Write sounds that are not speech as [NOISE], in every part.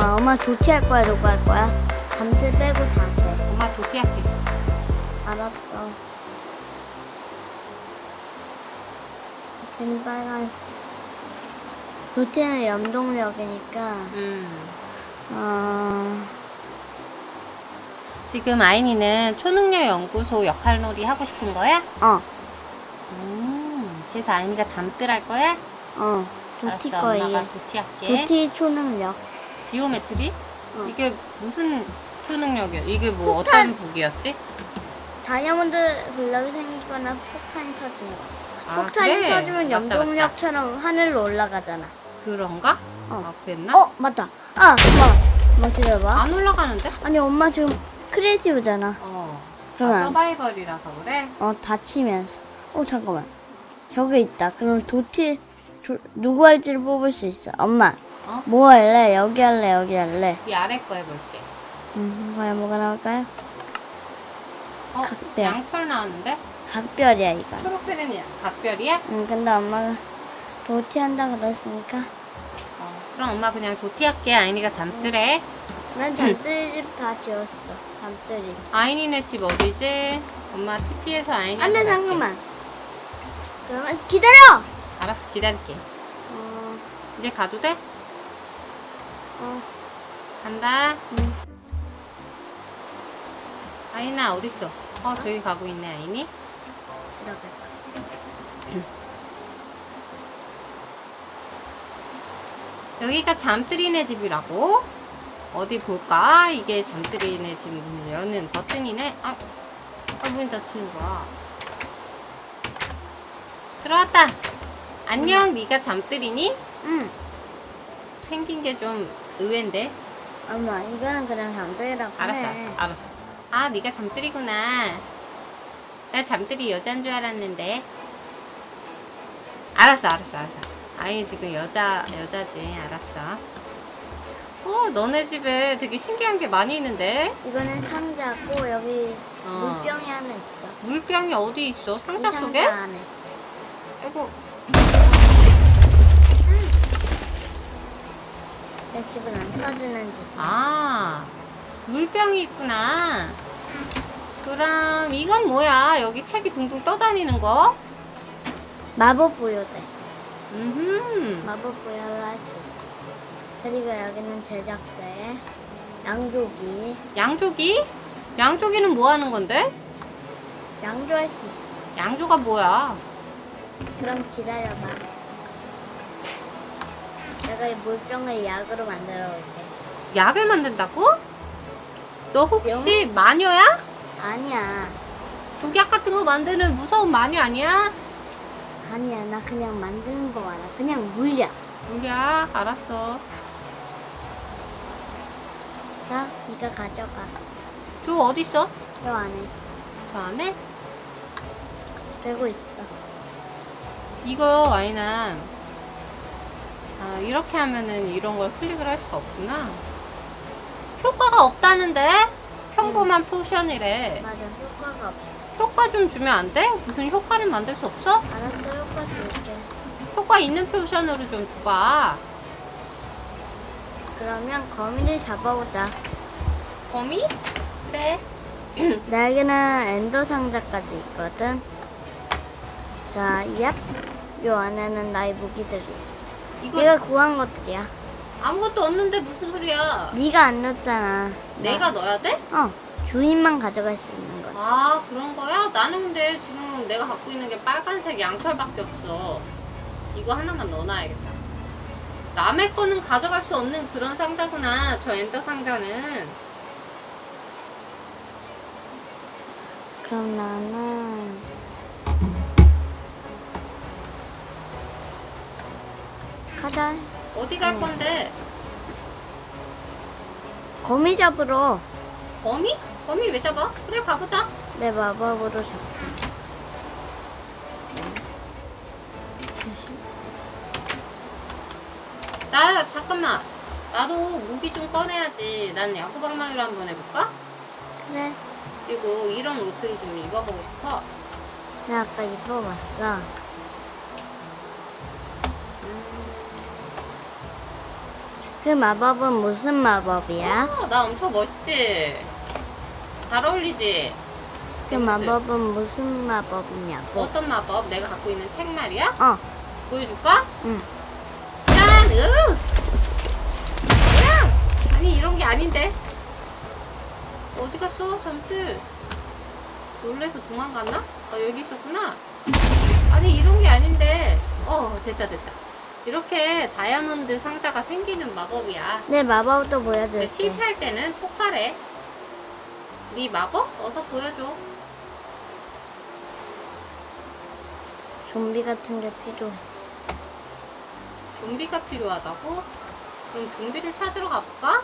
엄마, 엄마 도티 할 거야, 누구 할 거야? 잠들 빼고 다 돼. 엄마 도티할게. 알았어. 지금 빨간색. 도티는 염동력이니까, 음. 어, 지금 아인이는 초능력 연구소 역할놀이 하고 싶은 거야? 어, 음. 그래서 아인이가 잠들 할 거야? 어, 도티 알았어, 거 이게. 엄마가 도티할게. 도티 초능력. 지오메트리? 어. 이게 무슨 초능력이야? 이게 뭐 폭탄! 어떤 무기였지? 다이아몬드 블럭이 생기거나 폭탄이 터지는 거. 아, 폭탄이 그래? 터지면 맞다, 맞다. 염동력처럼 하늘로 올라가잖아. 그런가? 어. 아, 그랬나? 어, 맞다. 아, 엄마. 엄마 기다려봐. 안 올라가는데? 아니, 엄마 지금 크리에이티브잖아. 어. 아, 그러면, 서바이벌이라서 그래? 어, 다치면서. 어, 잠깐만. 저기 있다. 그럼 도티, 조- 누구 할지를 뽑을 수 있어. 엄마. 어? 뭐 할래? 여기 할래? 여기 할래? 이 아래 거 해볼게. 음, 과연 뭐가 나올까요? 어? 각별. 양털 나왔는데? 각별이야, 이건. 초록색은 야- 각별이야? 응, 근데 엄마가 도티 한다 그랬으니까. 어. 그럼 엄마 그냥 도티할게. 아인이가 잠들해. 난 잠들이 집 다 지웠어. 잠들이 집. 아인이네 집 어디지? 엄마 TP에서 아인이 안 돼, 잠깐만. 그러면 기다려! 알았어, 기다릴게. 어, 이제 가도 돼? 어, 간다. 응. 아인아, 어딨어? 어, 저기 가고 있네. 들어갈까? [CLEARS THROAT] 여기가 잠들이네 집이라고? 어디 볼까? 이게 잠들이네 집 문을 여는 버튼이네? 아, 아, 문 닫히는 거야. 들어왔다! 안녕, 네가 잠들이니? 응. 생긴 게 좀 의외인데? 엄마, 이거는 그냥 잠들이라고 알았어, 해. 알았어, 알았어. 아, 네가 잠들이구나. 나 잠들이 여잔 줄 알았는데. 알았어, 알았어, 알았어. 아이 지금 여자 여자지, 알았어. 어, 너네 집에 되게 신기한 게 많이 있는데. 이거는 상자고 여기 어. 물병이 하나 있어. 물병이 어디 있어? 이 상자 속에? 상자 안에. 아이고, 내 집은 안 터지는 집. 아, 물병이 있구나. 그럼 이건 뭐야? 여기 책이 둥둥 떠다니는 거? 마법 부여대. 음. 마법 부여를 할 수 있어. 그리고 여기는 제작대, 양조기, 양조기? 양조기는 뭐 하는 건데? 양조할 수 있어. 양조가 뭐야? 그럼 기다려봐. 내가 이 물병을 약으로 만들어 올게. 약을 만든다고? 너 혹시 마녀야? 아니야. 독약 같은 거 만드는 무서운 마녀 아니야? 아니야. 나 그냥 만드는 거 알아. 그냥 물약. 물약 알았어. 자, 네가 가져가. 저 어디 있어? 저 안에 저 안에? 되고 있어. 이거 아이나 아, 이렇게 하면은 이런 걸 클릭을 할 수가 없구나. 효과가 없다는데? 평범한 포션이래. 맞아. 효과가 없어. 효과 좀 주면 안 돼? 무슨 효과를 만들 수 없어? 알았어. 효과 줄게. 효과 있는 포션으로 좀 줘봐. 그러면 거미를 잡아오자. 거미? 그래. [CLEARS THROAT] 나에게는 엔더 상자까지 있거든. 자, 얍. 요 안에는 나의 무기들이 있어. 이거 내가 구한 것들이야. 아무것도 없는데 무슨 소리야? 네가 안 넣었잖아. 내가 넣어야 돼? 어. 주인만 가져갈 수 있는 거지. 아 그런 거야? 나는 근데 지금 내가 갖고 있는 게 빨간색 양털밖에 없어. 이거 하나만 넣어놔야겠다. 남의 거는 가져갈 수 없는 그런 상자구나. 저 엔더 상자는. 그럼 나는 가자. 어디 갈 음. 건데? 거미 잡으러 거미? 거미 왜 잡아? 그래 가보자. 내 마법으로 잡자. 나 잠깐만. 나도 무기 좀 꺼내야지. 난 야구방망이로 한번 해볼까? 그래. 그리고 이런 옷을 좀 입어보고 싶어. 내가 아까 입어봤어. 그 마법은 무슨 마법이야? 어, 나 엄청 멋있지? 잘 어울리지? 그 마법은 무슨 마법이냐고. 어떤 마법? 내가 갖고 있는 책 말이야? 어, 보여줄까? 응. 짠! 으! 야! 아니 이런 게 아닌데 어디 갔어 잠들 놀래서 도망갔나? 아 여기 있었구나 아니 이런 게 아닌데 어 됐다 됐다 이렇게 다이아몬드 상자가 생기는 마법이야 내 마법도 보여줄게. 실패할 때는 폭발해 네 마법? 어서 보여줘 좀비 같은 게 필요해. 좀비가 필요하다고? 그럼 좀비를 찾으러 가볼까?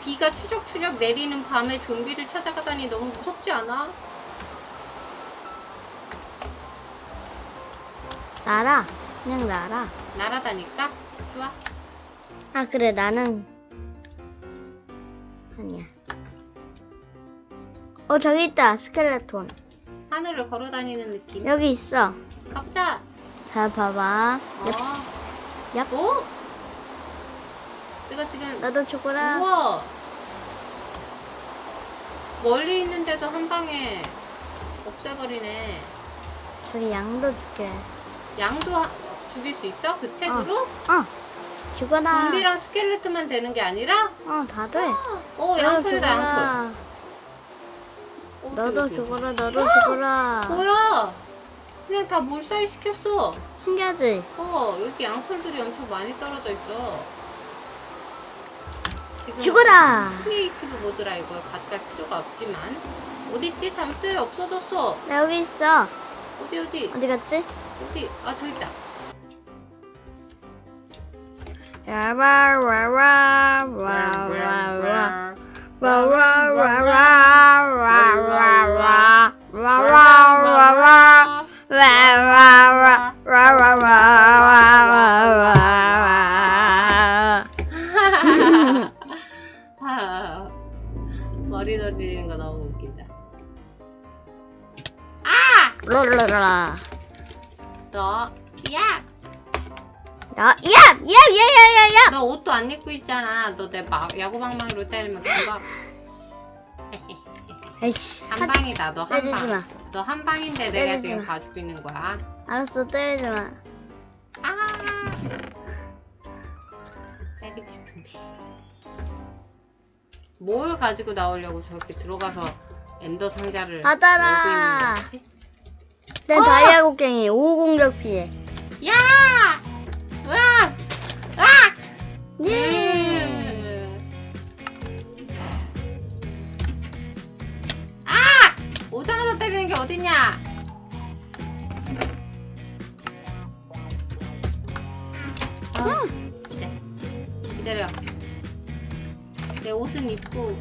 비가 추적추적 내리는 밤에 좀비를 찾아가다니 너무 무섭지 않아? 날아. 그냥 날아. 날아다니까? 좋아. 아, 그래, 나는. 아니야. 어, 저기 있다. 스켈레톤. 하늘을 걸어다니는 느낌. 여기 있어. 갑자. 자, 봐봐. 어. 얍. 오? 내가 지금 너도 죽어라. 우와. 멀리 있는데도 한 방에 없애버리네. 저기 양도 줄게. 양도 하- 죽일 수 있어? 그 책으로? 어, 죽어라. 좀비랑 스켈레트만 되는 게 아니라? 어, 다 돼. 어, 너도 양털이다, 양털. 죽어라. 어디, 너도. 죽어라, 너도 어! 죽어라. 뭐야? 그냥 다 몰살 시켰어. 신기하지? 어, 여기 양털들이 엄청 많이 떨어져 있어. 지금 죽어라. 크리에이티브 모드라 이걸 가져갈 필요가 없지만. 어딨지? 잠들 없어졌어. 나 여기 있어. 어디, 어디? 어디 갔지? 어디? 아, 저기 있다. 머리 롤롤라. 너, 야! 야, 야, 야, 야, 야, 야, 야. 너 옷도 안 입고 있잖아. 너 내 야구방망이로 때리면 금방. 에이씨. [LAUGHS] 한 방이다. 너 한 때리지 방. 마. 너 한 방인데 내가 때리지 지금 마. 가지고 있는 거야. 알았어, 때리지 마. 아! 때리고 싶은데. 뭘 가지고 나오려고 저렇게 들어가서 엔더 상자를 받아라. 열고 있는 거지? 내 어! 다이아 곡괭이 5 공격 피해. 야! 으악! 으악! 예. 음. 아! 오자마자 때리는 게 어딨냐? 아, 진짜. 기다려. 내 옷은 입고.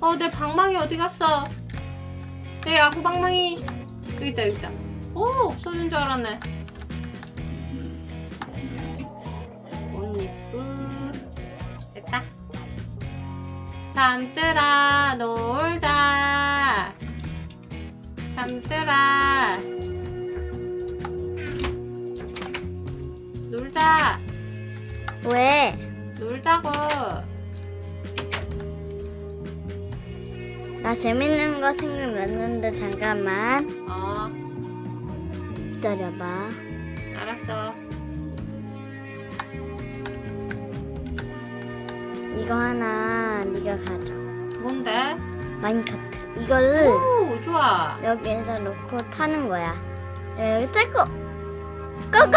어, 내 방망이 어디 갔어? 내 야구 방망이. 여기 있다, 여기 있다. 오, 없어진 줄 알았네. 옷 입고. 됐다. 잠들아, 놀자. 잠들아. 놀자. 왜? 놀자고. 나 재밌는 거 생각났는데 잠깐만 어, 기다려봐. 알았어. 이거 하나 네가 가져. 뭔데? 마인카트. 이거를 오, 좋아. 여기에다 놓고 타는 거야. 내가 여기 짤 거. 고고!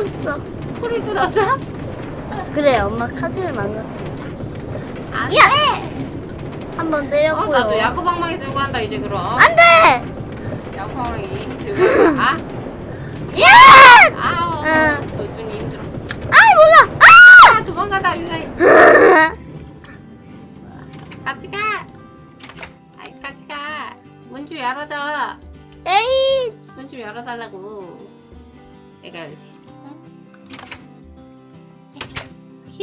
뜯었어. 풀을 뜯었어? 그래, 엄마 카드를 망가뜨리자. 안 야! 돼. 한번 어 때렸고요. 나도 야구방망이 들고 간다 이제 그럼. 안 돼! 야구방망이 들고 가. 야! 아. 응. 도준이 힘들어. 아이, 몰라! 아 도망가다 유나이. 아! [LAUGHS] 같이 가. 아이 같이 가. 문 좀 열어줘. 에이! 문 좀 열어달라고. 내가 열지.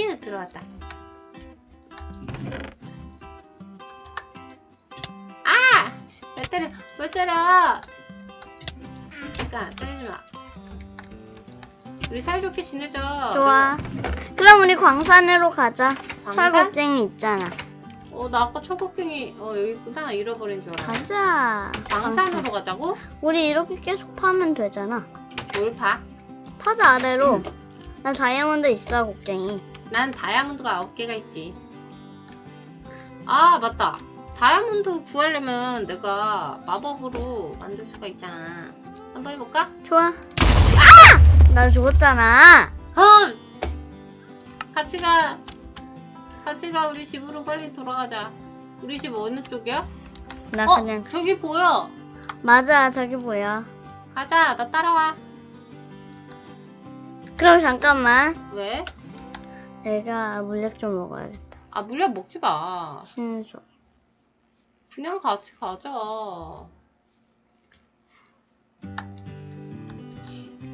응? 휴 들어왔다. 아! 왜 때려? 왜 때려? 잠깐 때리지 마. 우리 사이좋게 지내자. 좋아. 그럼 우리 광산으로 가자. 광산? 철곡쟁이 있잖아. 어, 나 아까 초곡갱이 어 여기 있구나 잃어버린 줄 알았어. 가자. 광산으로 가자고? 우리 이렇게 계속 파면 되잖아. 뭘 봐? 파자 아래로. 나 다이아몬드 있어, 곡쟁이. 난 다이아몬드가 9개가 있지. 아, 맞다. 다이아몬드 구하려면 내가 마법으로 만들 수가 있잖아. 한번 해볼까? 좋아. 아! 나 죽었잖아. 헐! 같이 가. 같이 가. 우리 집으로 빨리 돌아가자. 우리 집 어느 쪽이야? 나 어, 그냥. 저기 보여. 맞아, 저기 보여. 가자. 나 따라와. 그럼 잠깐만. 왜? 내가 물약 좀 먹어야겠다. 아, 물약 먹지 마. 신속. 그냥 같이 가자.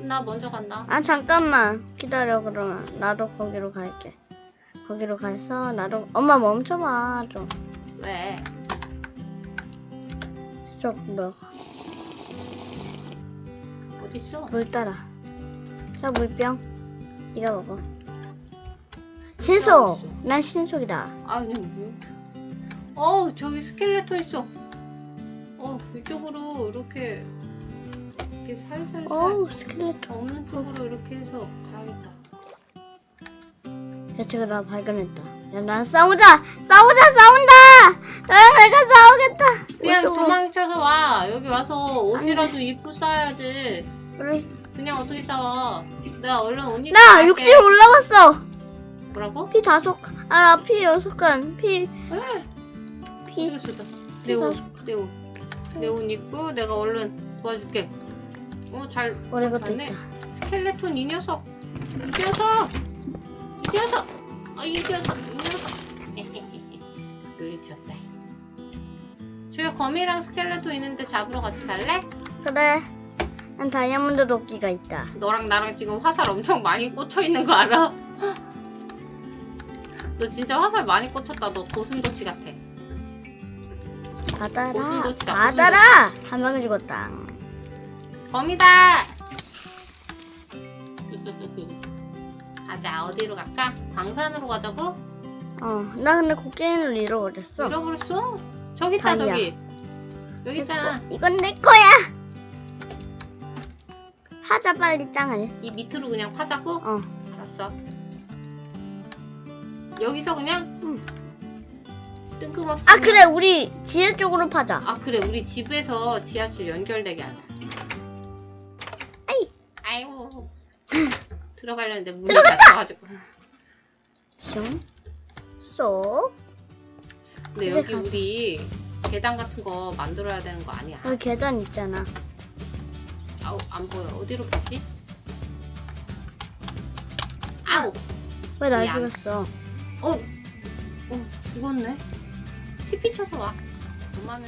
나 먼저 간다. 아, 잠깐만. 기다려, 그러면. 나도 거기로 갈게. 거기로 가서, 나도. 엄마 멈춰봐, 좀. 왜? 쏙 넣어. 어딨어? 물 따라. 자, 물병. 이거 먹어. 신속! 난 신속이다. 아 그냥 뭐? 어우 저기 스켈레톤 있어. 어 이쪽으로 이렇게 이렇게 살살살 어우, 스켈레톤. 없는 쪽으로 이렇게 해서 가야겠다. 대체가 나 발견했다. 야, 난 싸우자! 싸우자! 싸운다! 나랑 내가 싸우겠다! 그냥 이쪽으로. 도망쳐서 와. 여기 와서 옷이라도 입고 싸야지. 그래. 그냥 어떻게 싸워? 내가 얼른 옷 입고 나 갈게. 육지로 올라갔어! 뭐라고? 피 다섯, 칸. 아, 피 여섯 칸. 피, 에 피. 어떻게 쓰다? 내 옷, 내 옷, 내옷 입고 내가 얼른 도와줄게. 어잘 것도 맞네. 있다. 스켈레톤 이 녀석! 이 녀석! 이 녀석! 아, 이 녀석! 이 녀석! [LAUGHS] 물리쳤다. 저기 거미랑 스켈레톤 있는데 잡으러 같이 갈래? 그래. 난 다이아몬드 도끼가 있다. 너랑 나랑 지금 화살 엄청 많이 꽂혀 있는 거 알아? [LAUGHS] 너 진짜 화살 많이 꽂혔다. 너 도순도치 같아. 받아라. 고슴도치다, 받아라! 한 방에 죽었다. 거미다! 가자, [LAUGHS] 어디로 갈까? 광산으로 가자고? 어, 나 근데 곡괭이를 잃어버렸어. 잃어버렸어? 저기 있다, 다이아. 저기. 여기 있잖아. 내 거- 이건 내 거야! 하자, 빨리 땅을. 이 밑으로 그냥 파자고? 어. 알았어. 여기서 그냥? 응. 뜬금없이. 아, 그래. 우리 지혜 쪽으로 파자. 아, 그래. 우리 집에서 지하철 연결되게 하자. 아이. 아이고. [LAUGHS] 들어가려는데 문이 들어갔다! 닫혀가지고. 슝. 쏙. 근데 이제 여기 가자. 우리 계단 같은 거 만들어야 되는 거 아니야? 여기 계단 있잖아. 아우, 안 보여. 어디로 가지? 아우! 왜날 미안. 죽였어? 어, 어, 죽었네. TP 쳐서 와. 엄마는